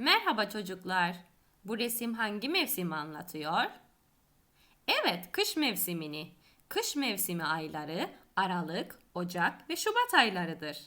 Merhaba çocuklar. Bu resim hangi mevsimi anlatıyor? Evet, kış mevsimini. Kış mevsimi ayları Aralık, Ocak ve Şubat aylarıdır.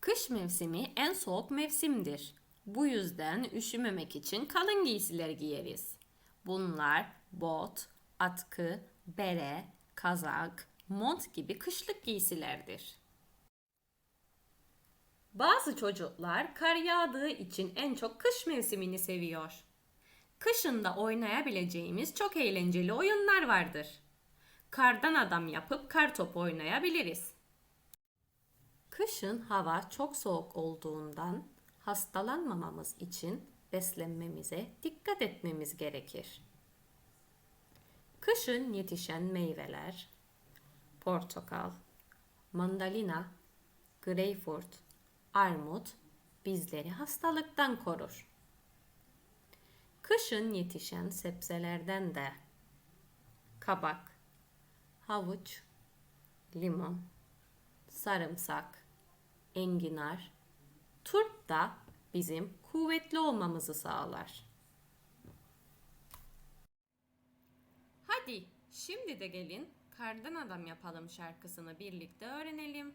Kış mevsimi en soğuk mevsimdir. Bu yüzden üşümemek için kalın giysiler giyeriz. Bunlar bot, atkı, bere, kazak, mont gibi kışlık giysilerdir. Bazı çocuklar kar yağdığı için en çok kış mevsimini seviyor. Kışında oynayabileceğimiz çok eğlenceli oyunlar vardır. Kardan adam yapıp kar topu oynayabiliriz. Kışın hava çok soğuk olduğundan hastalanmamamız için beslenmemize dikkat etmemiz gerekir. Kışın yetişen meyveler, portakal, mandalina, greyfurt, armut bizleri hastalıktan korur. Kışın yetişen sebzelerden de kabak, havuç, limon, sarımsak, enginar, turp da bizim kuvvetli olmamızı sağlar. Hadi şimdi de gelin Kardan Adam Yapalım şarkısını birlikte öğrenelim.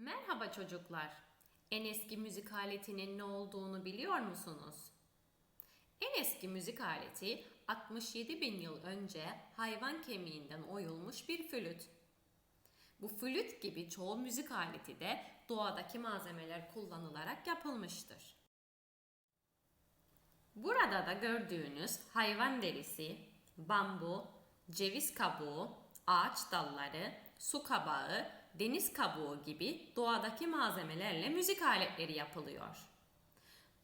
Merhaba çocuklar. En eski müzik aletinin ne olduğunu biliyor musunuz? En eski müzik aleti 67 bin yıl önce hayvan kemiğinden oyulmuş bir flüt. Bu flüt gibi çoğu müzik aleti de doğadaki malzemeler kullanılarak yapılmıştır. Burada da gördüğünüz hayvan derisi, bambu, ceviz kabuğu, ağaç dalları, su kabağı, deniz kabuğu gibi doğadaki malzemelerle müzik aletleri yapılıyor.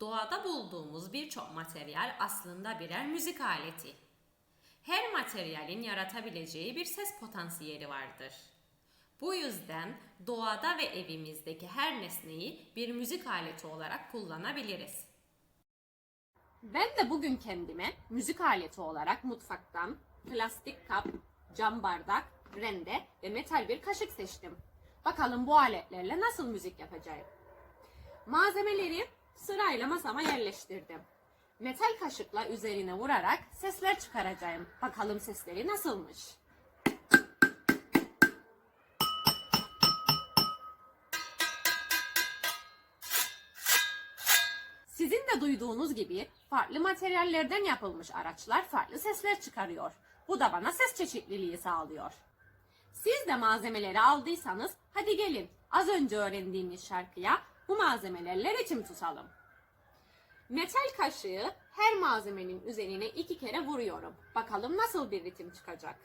Doğada bulduğumuz birçok materyal aslında birer müzik aleti. Her materyalin yaratabileceği bir ses potansiyeli vardır. Bu yüzden doğada ve evimizdeki her nesneyi bir müzik aleti olarak kullanabiliriz. Ben de bugün kendime müzik aleti olarak mutfaktan plastik kap, cam bardak, rende ve metal bir kaşık seçtim. Bakalım bu aletlerle nasıl müzik yapacağım. Malzemeleri sırayla masama yerleştirdim. Metal kaşıkla üzerine vurarak sesler çıkaracağım. Bakalım sesleri nasılmış. Sizin de duyduğunuz gibi farklı materyallerden yapılmış araçlar farklı sesler çıkarıyor. Bu da bana ses çeşitliliği sağlıyor. Siz de malzemeleri aldıysanız hadi gelin az önce öğrendiğimiz şarkıya bu malzemelerle ritim tutalım. Metal kaşığı her malzemenin üzerine iki kere vuruyorum. Bakalım nasıl bir ritim çıkacak.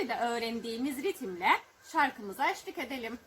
Şimdi de öğrendiğimiz ritimle şarkımıza eşlik edelim.